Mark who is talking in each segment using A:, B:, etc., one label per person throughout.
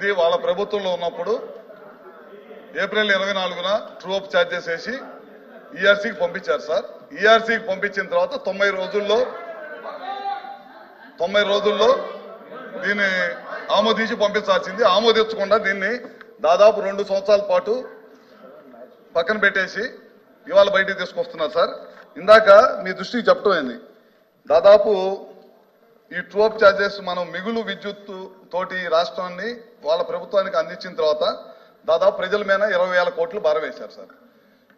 A: ఇది వాళ్ళ ప్రభుత్వంలో ఉన్నప్పుడు ఏప్రిల్ ఇరవై నాలుగున ట్రూ అప్ ఛార్జెస్ వేసి ఈఆర్సీకి పంపించారు సార్. ఈఆర్సీకి పంపించిన తర్వాత తొంభై రోజుల్లో తొంభై రోజుల్లో దీన్ని ఆమోదించి పంపించాల్సింది. ఆమోదించకుండా దీన్ని దాదాపు రెండు సంవత్సరాల పాటు పక్కన పెట్టేసి ఇవాళ బయటికి తీసుకొస్తున్నారు సార్. ఇందాక మీ దృష్టికి చెప్పటమైంది దాదాపు ఈ ట్రోప్ ఛార్జెస్ మనం మిగులు విద్యుత్ తోటి రాష్ట్రాన్ని వాళ్ళ ప్రభుత్వానికి అందించిన తర్వాత దాదాపు ప్రజల మీద ఇరవై వేల కోట్లు భారవేశారు సార్.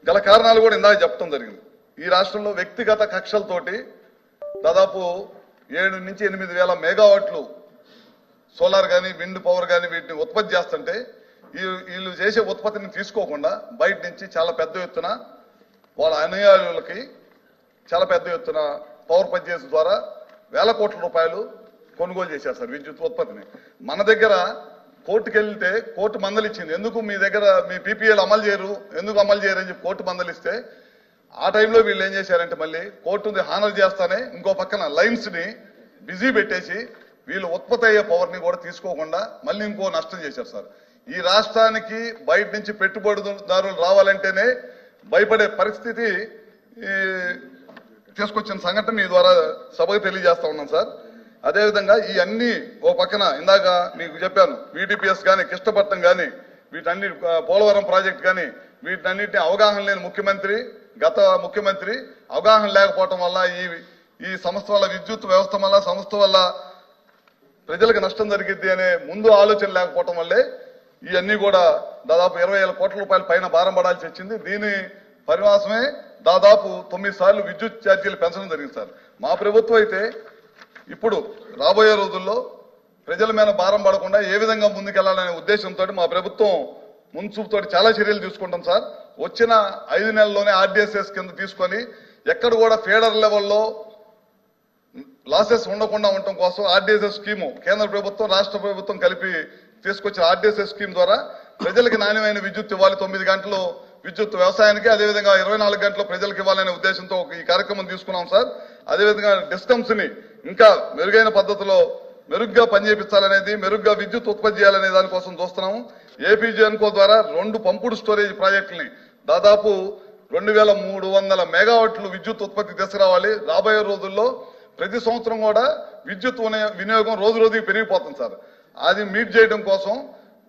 A: గల కారణాలు కూడా ఇందాక చెప్పడం జరిగింది. ఈ రాష్ట్రంలో వ్యక్తిగత కక్షలతోటి దాదాపు ఏడు నుంచి ఎనిమిది వేల మెగావాట్లు సోలార్ కానీ విండ్ పవర్ కానీ వీటిని ఉత్పత్తి చేస్తుంటే వీళ్ళు చేసే ఉత్పత్తిని తీసుకోకుండా బయట నుంచి చాలా పెద్ద ఎత్తున వాళ్ళ అనుయాయులకి చాలా పెద్ద ఎత్తున పవర్ పర్చేస్ ద్వారా వేల కోట్ల రూపాయలు కొనుగోలు చేశారు సార్ విద్యుత్ ఉత్పత్తిని. మన దగ్గర కోర్టుకు వెళ్తే కోర్టు మందలు ఇచ్చింది. ఎందుకు మీ దగ్గర మీ పీపీఎల్ అమలు చేయరు? ఎందుకు అమలు చేయరు అని చెప్పి కోర్టు మందలిస్తే ఆ టైంలో వీళ్ళు ఏం చేశారంటే మళ్ళీ కోర్టుని హానర్ చేస్తానే ఇంకో పక్కన లైన్స్ని బిజీ పెట్టేసి వీళ్ళు ఉత్పత్తి అయ్యే పవర్ని కూడా తీసుకోకుండా మళ్ళీ ఇంకో నష్టం చేశారు సార్. ఈ రాష్ట్రానికి బయట నుంచి పెట్టుబడిదారులు రావాలంటేనే భయపడే పరిస్థితి తీసుకొచ్చిన సంఘటన మీ ద్వారా సభకు తెలియజేస్తా ఉన్నాం సార్. అదేవిధంగా ఈ అన్ని ఓ పక్కన ఇందాక మీకు చెప్పాను వీటీపీఎస్ కానీ కృష్ణపట్నం కానీ వీటన్ని పోలవరం ప్రాజెక్ట్ కానీ వీటన్నిటిని అవగాహన లేని ముఖ్యమంత్రి గత ముఖ్యమంత్రి అవగాహన లేకపోవటం వల్ల ఈ ఈ సంస్థ వల్ల విద్యుత్ వ్యవస్థ వల్ల సంస్థ వల్ల ప్రజలకు నష్టం జరిగింది అనే ముందు ఆలోచన లేకపోవటం వల్లే ఇవన్నీ కూడా దాదాపు ఇరవై వేల కోట్ల రూపాయల పైన భారం పడాల్సి వచ్చింది. దీని పరివాసమే దాదాపు తొమ్మిది సార్లు విద్యుత్ ఛార్జీలు పెంచడం జరిగింది సార్. మా ప్రభుత్వం అయితే ఇప్పుడు రాబోయే రోజుల్లో ప్రజల మీద భారం పడకుండా ఏ విధంగా ముందుకెళ్ళాలనే ఉద్దేశంతో మా ప్రభుత్వం మున్సూపుతో చాలా చర్యలు తీసుకుంటాం సార్. వచ్చిన ఐదు నెలల్లోనే ఆర్డీఎస్ఎస్ కింద తీసుకొని ఎక్కడ కూడా ఫేడర్ లెవెల్లో లాసెస్ ఉండకుండా ఉండటం కోసం ఆర్డీఎస్ఎస్ స్కీము కేంద్ర ప్రభుత్వం రాష్ట్ర ప్రభుత్వం కలిపి తీసుకొచ్చిన ఆర్డీఎస్ఎస్ స్కీమ్ ద్వారా ప్రజలకు నాణ్యమైన విద్యుత్ ఇవ్వాలి. తొమ్మిది గంటలు విద్యుత్ వ్యవసాయానికి అదేవిధంగా ఇరవై నాలుగు గంటలు ప్రజలకు ఇవ్వాలనే ఉద్దేశంతో ఒక ఈ కార్యక్రమం తీసుకున్నాం సార్. అదేవిధంగా డిస్కమ్స్ని ఇంకా మెరుగైన పద్ధతిలో మెరుగ్గా పనిచేపించాలనేది మెరుగ్గా విద్యుత్ ఉత్పత్తి చేయాలనే దానికోసం చూస్తున్నాము. ఏపీజీ అనుకో ద్వారా రెండు పంపుడు స్టోరేజ్ ప్రాజెక్టుని దాదాపు రెండు వేల మూడు వందల మెగావాట్లు విద్యుత్ ఉత్పత్తి తీసుకురావాలి. రాబోయే రోజుల్లో ప్రతి సంవత్సరం కూడా విద్యుత్ వినియోగం రోజు రోజుకి పెరిగిపోతుంది సార్. అది మీట్ చేయడం కోసం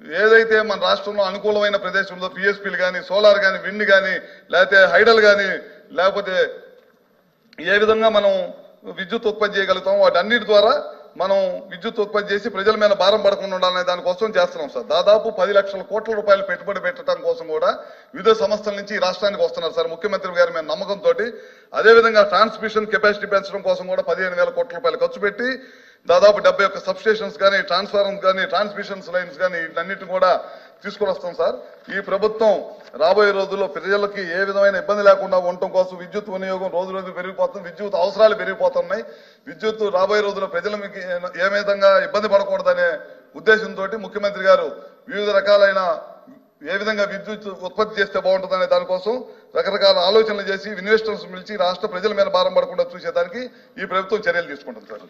A: ఏదైతే మన రాష్ట్రంలో అనుకూలమైన ప్రదేశంలో పిఎస్పీలు కానీ సోలార్ కానీ విండ్ కానీ లేకపోతే హైడల్ కానీ లేకపోతే ఏ విధంగా మనం విద్యుత్ ఉత్పత్తి చేయగలుగుతాం వాటన్నిటి ద్వారా మనం విద్యుత్ ఉత్పత్తి చేసి ప్రజల మీద భారం పడకుండా ఉండాలనే దానికోసం చేస్తున్నాం సార్. దాదాపు పది లక్షల కోట్ల రూపాయలు పెట్టుబడి పెట్టడం కోసం కూడా వివిధ సంస్థల నుంచి ఈ రాష్ట్రానికి వస్తున్నారు సార్. ముఖ్యమంత్రి గారి మీద నమ్మకంతో అదేవిధంగా ట్రాన్స్మిషన్ కెపాసిటీ పెంచడం కోసం కూడా పదిహేను వేల కోట్ల రూపాయలు ఖర్చు పెట్టి దాదాపు డెబ్బై ఒక్క సబ్ స్టేషన్స్ కానీ ట్రాన్స్ఫార్మర్స్ కానీ ట్రాన్స్మిషన్స్ లైన్స్ కానీ వీటన్నిటిని కూడా తీసుకుని వస్తాం సార్. ఈ ప్రభుత్వం రాబోయే రోజుల్లో ప్రజలకి ఏ విధమైన ఇబ్బంది లేకుండా ఉండటం కోసం విద్యుత్ వినియోగం రోజు రోజు పెరిగిపోతుంది విద్యుత్ అవసరాలు పెరిగిపోతున్నాయి. విద్యుత్ రాబోయే రోజుల్లో ప్రజలకి ఏ విధంగా ఇబ్బంది పడకూడదనే ఉద్దేశంతో ముఖ్యమంత్రి గారు వివిధ రకాలైన ఏ విధంగా విద్యుత్ ఉత్పత్తి చేస్తే బాగుంటుందనే దానికోసం రకరకాల ఆలోచనలు చేసి ఇన్వెస్టర్స్ పిలిచి రాష్ట్ర ప్రజల మీద భారం పడకుండా చూసేదానికి ఈ ప్రభుత్వం చర్యలు తీసుకుంటుంది సార్.